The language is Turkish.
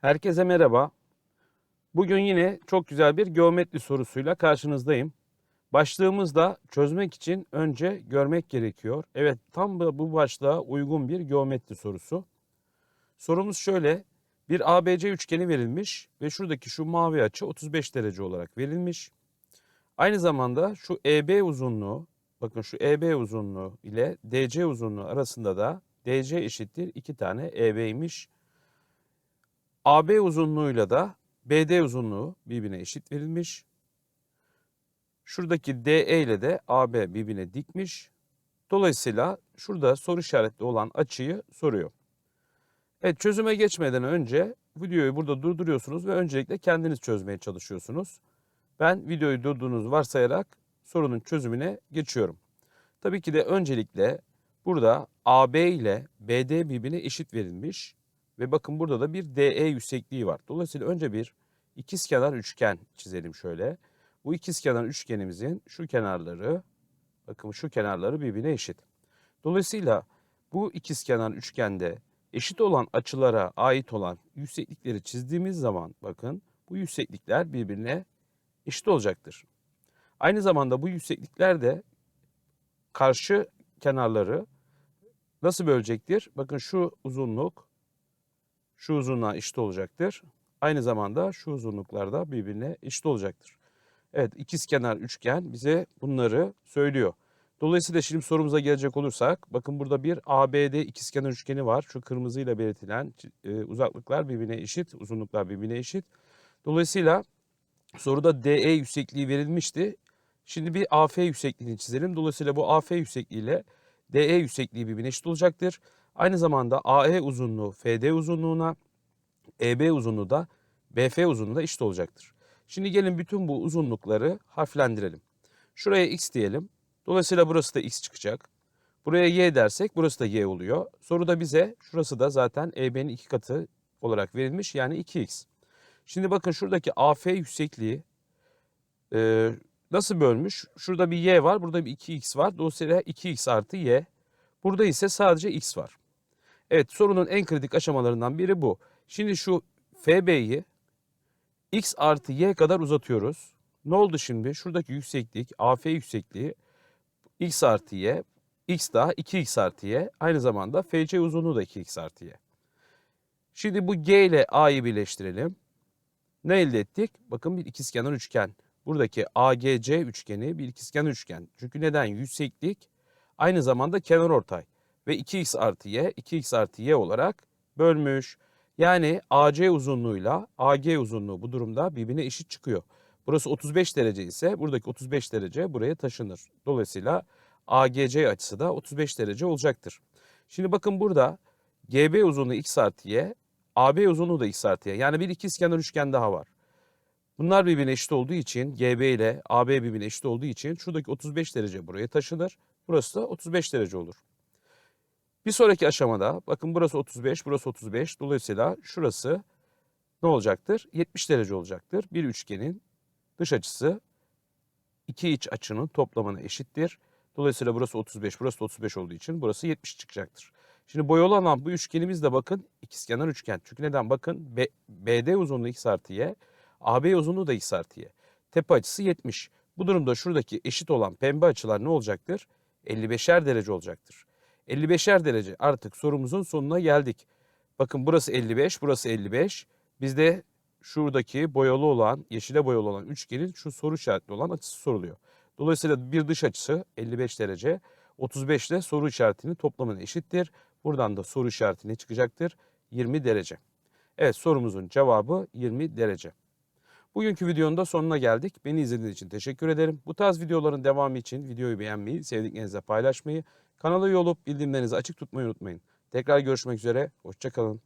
Herkese merhaba. Bugün yine çok güzel bir geometri sorusuyla karşınızdayım. Başlığımız da çözmek için önce görmek gerekiyor. Evet tam bu başlığa uygun bir geometri sorusu. Sorumuz şöyle. Bir ABC üçgeni verilmiş ve şuradaki şu mavi açı 35 derece olarak verilmiş. Aynı zamanda şu EB uzunluğu, bakın şu EB uzunluğu ile DC uzunluğu arasında da DC eşittir 2 tane EB'ymiş. AB uzunluğuyla da BD uzunluğu birbirine eşit verilmiş. Şuradaki DE ile de AB birbirine dikmiş. Dolayısıyla şurada soru işaretli olan açıyı soruyor. Evet çözüme geçmeden önce videoyu burada durduruyorsunuz ve öncelikle kendiniz çözmeye çalışıyorsunuz. Ben videoyu durduğunuzu varsayarak sorunun çözümüne geçiyorum. Tabii ki de öncelikle burada AB ile BD birbirine eşit verilmiş. Ve bakın burada da bir DE yüksekliği var. Dolayısıyla önce bir ikizkenar üçgen çizelim şöyle. Bu ikizkenar üçgenimizin şu kenarları, bakın şu kenarları birbirine eşit. Dolayısıyla bu ikizkenar üçgende eşit olan açılara ait olan yükseklikleri çizdiğimiz zaman bakın bu yükseklikler birbirine eşit olacaktır. Aynı zamanda bu yükseklikler de karşı kenarları nasıl bölecektir? Bakın şu uzunluk şu uzunluğa eşit olacaktır. Aynı zamanda şu uzunluklar da birbirine eşit olacaktır. Evet ikizkenar üçgen bize bunları söylüyor. Dolayısıyla şimdi sorumuza gelecek olursak bakın burada bir ABD ikizkenar üçgeni var. Şu kırmızıyla belirtilen e, uzaklıklar birbirine eşit, uzunluklar birbirine eşit. Dolayısıyla soruda DE yüksekliği verilmişti. Şimdi bir AF yüksekliğini çizelim. Dolayısıyla bu AF yüksekliği ile DE yüksekliği birbirine eşit olacaktır. Aynı zamanda AE uzunluğu FD uzunluğuna, EB uzunluğu da BF uzunluğuna eşit olacaktır. Şimdi gelin bütün bu uzunlukları harflendirelim. Şuraya x diyelim. Dolayısıyla burası da x çıkacak. Buraya y dersek burası da y oluyor. Soruda bize şurası da zaten EB'nin iki katı olarak verilmiş yani 2x. Şimdi bakın şuradaki AF yüksekliği e, nasıl bölmüş? Şurada bir y var, burada bir 2x var. Dolayısıyla 2x artı y. Burada ise sadece x var. Evet sorunun en kritik aşamalarından biri bu. Şimdi şu FB'yi x artı y kadar uzatıyoruz. Ne oldu şimdi? Şuradaki yükseklik, AF yüksekliği x artı y, x daha 2x artı y. Aynı zamanda FC uzunluğu da 2x artı y. Şimdi bu g ile a'yı birleştirelim. Ne elde ettik? Bakın bir ikizkenar üçgen. Buradaki AGC üçgeni bir ikizkenar üçgen. Çünkü neden? Yükseklik aynı zamanda kenar ortay ve 2x artı y 2x artı y olarak bölmüş. Yani AC uzunluğuyla AG uzunluğu bu durumda birbirine eşit çıkıyor. Burası 35 derece ise buradaki 35 derece buraya taşınır. Dolayısıyla AGC açısı da 35 derece olacaktır. Şimdi bakın burada GB uzunluğu x artı y, AB uzunluğu da x artı y. Yani bir ikizkenar üçgen daha var. Bunlar birbirine eşit olduğu için GB ile AB birbirine eşit olduğu için şuradaki 35 derece buraya taşınır. Burası da 35 derece olur. Bir sonraki aşamada bakın burası 35, burası 35. Dolayısıyla şurası ne olacaktır? 70 derece olacaktır. Bir üçgenin dış açısı iki iç açının toplamına eşittir. Dolayısıyla burası 35, burası da 35 olduğu için burası 70 çıkacaktır. Şimdi boyalı olan bu üçgenimiz de bakın ikizkenar üçgen. Çünkü neden? Bakın B, BD uzunluğu x artı y, AB uzunluğu da x artı y. Tepe açısı 70. Bu durumda şuradaki eşit olan pembe açılar ne olacaktır? 55'er derece olacaktır. 55'er derece artık sorumuzun sonuna geldik. Bakın burası 55, burası 55. Bizde şuradaki boyalı olan, yeşile boyalı olan üçgenin şu soru işaretli olan açısı soruluyor. Dolayısıyla bir dış açısı 55 derece, 35 ile soru işaretinin toplamına eşittir. Buradan da soru işareti ne çıkacaktır? 20 derece. Evet sorumuzun cevabı 20 derece. Bugünkü videonun da sonuna geldik. Beni izlediğiniz için teşekkür ederim. Bu tarz videoların devamı için videoyu beğenmeyi, sevdiklerinizle paylaşmayı, kanala üye olup bildirimlerinizi açık tutmayı unutmayın. Tekrar görüşmek üzere, hoşçakalın.